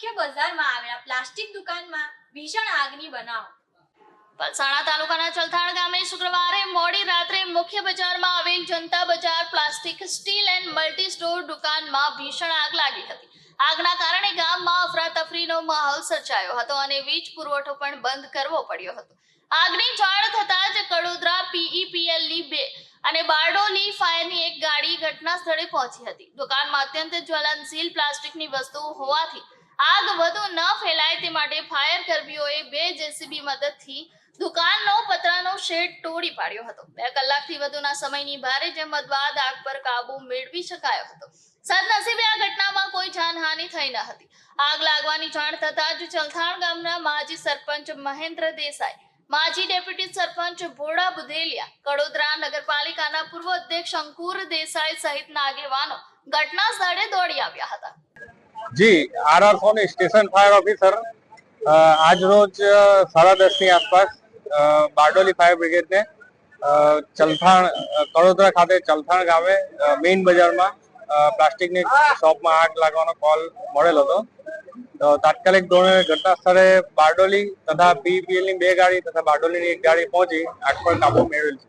મુખ્ય બજારમાં આવેલા પ્લાસ્ટિક દુકાનમાં ભીષણ આગની બનાવ. પલસાણા તાલુકાના ચલથાણ ગામે શુક્રવારે મોડી રાત્રે મુખ્ય બજારમાં આવેલ Janata Bazar plastic, steel and multi store દુકાનમાં ભીષણ આગ લાગી હતી. આગના કારણે ગામમાં અફરાતફરીનો માહોલ સર્જાયો હતો અને વીજ પુરવઠો પણ બંધ કરવો પડ્યો હતો. આગની જાણ થતાં જ કડોદરા પીઈપીએલની બે અને બારડોલી ફાયરની એક ગાડી ઘટના સ્થળે પહોંચી હતી. દુકાનમાં અત્યંત જ્વલનશીલ પ્લાસ્ટિકની વસ્તુ હોવાથી આગ વધુ ન ફેલાય તે માટે ફાયર કર્મીઓએ બે જેસીબી મદદથી દુકાનનો પતરાનો શેડ તોડી પાડ્યો હતો. બે કલાકથી વધુના સમયની ભારે જહેમત બાદ આગ પર કાબુ મેળવી શકાયો હતો. સદનસીબે આ ઘટનામાં કોઈ જાનહાનિ થઈ ન હતી. આગ લાગવાની જાણ થતાં જ ચલથાણ ગામના માજી સરપંચ મહેન્દ્ર દેસાઈ, માજી ડેપ્યુટી સરપંચ ભોળા બુધેલિયા કડોદરા નગરપાલિકાના પૂર્વ અધ્યક્ષ અંકુર દેસાઈ સહિતના આગેવાનો ઘટના સ્થળે દોડી આવ્યા હતા. G R R Soni station fire officer આજ રોજ સાડા સાડા દસની આસપાસ બારડોલી ફાયર બ્રિગેડને ચલથાણ કડોદરા ખાતે ચલથાણ ગામે મેઇન બજારમાં પ્લાસ્ટિકની શોપમાં આગ લાગવાનો કોલ મળેલો હતો. તો તાત્કાલિક ધોરણે ઘટના સ્થળે બારડોલી તથા પીપીએલની બે ગાડી તથા બારડોલીની એક ગાડી પહોંચી આગ પર કાબુ મેળવેલ છે.